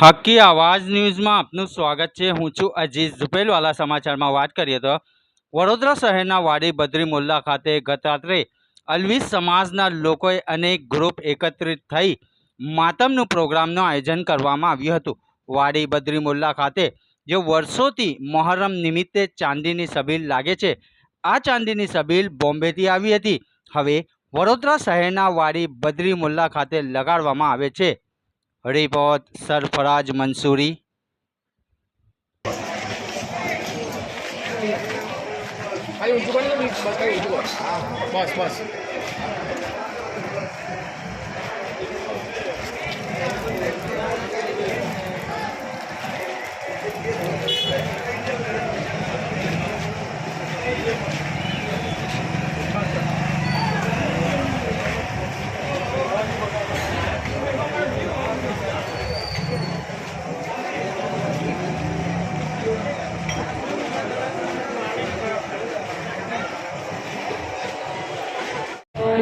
હકી આવાજ ન્યૂઝમાં આપનું સ્વાગત છે. હું છું અજીત ઝુપેલવાલા. સમાચારમાં વાત કરીએ તો વડોદરા શહેરના વાડી બદ્રી મુલ્લા ખાતે ગત રાત્રે અલવી સમાજના લોકોએ અનેક ગ્રુપ એકત્રિત થઈ માતમનું પ્રોગ્રામનું આયોજન કરવામાં આવ્યું હતું. વાડી બદ્રી મુલ્લા ખાતે જે વર્ષોથી મોહરમ નિમિત્તે ચાંદીની સબીલ લાગે છે, આ ચાંદીની સબીલ બોમ્બેથી આવી હતી. હવે વડોદરા શહેરના વાડી બદ્રી મુલ્લા ખાતે લગાડવામાં આવે છે. रिपोर्ट सरफराज मंसूरी। बस बस।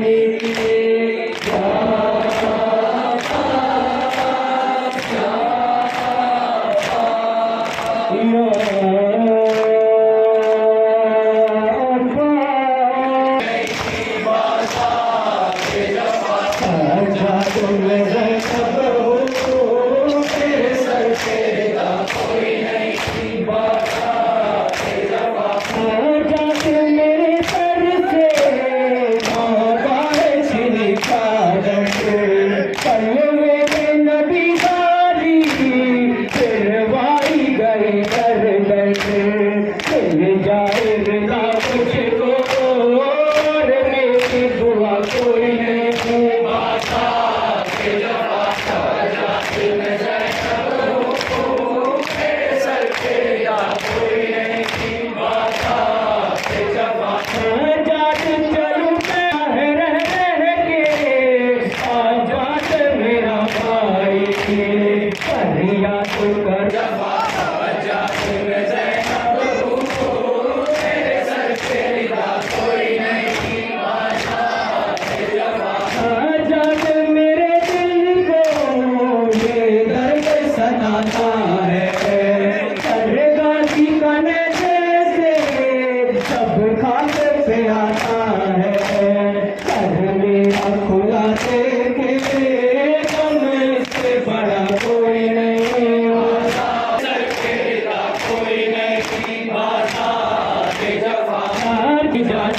Yeah. Obrigado.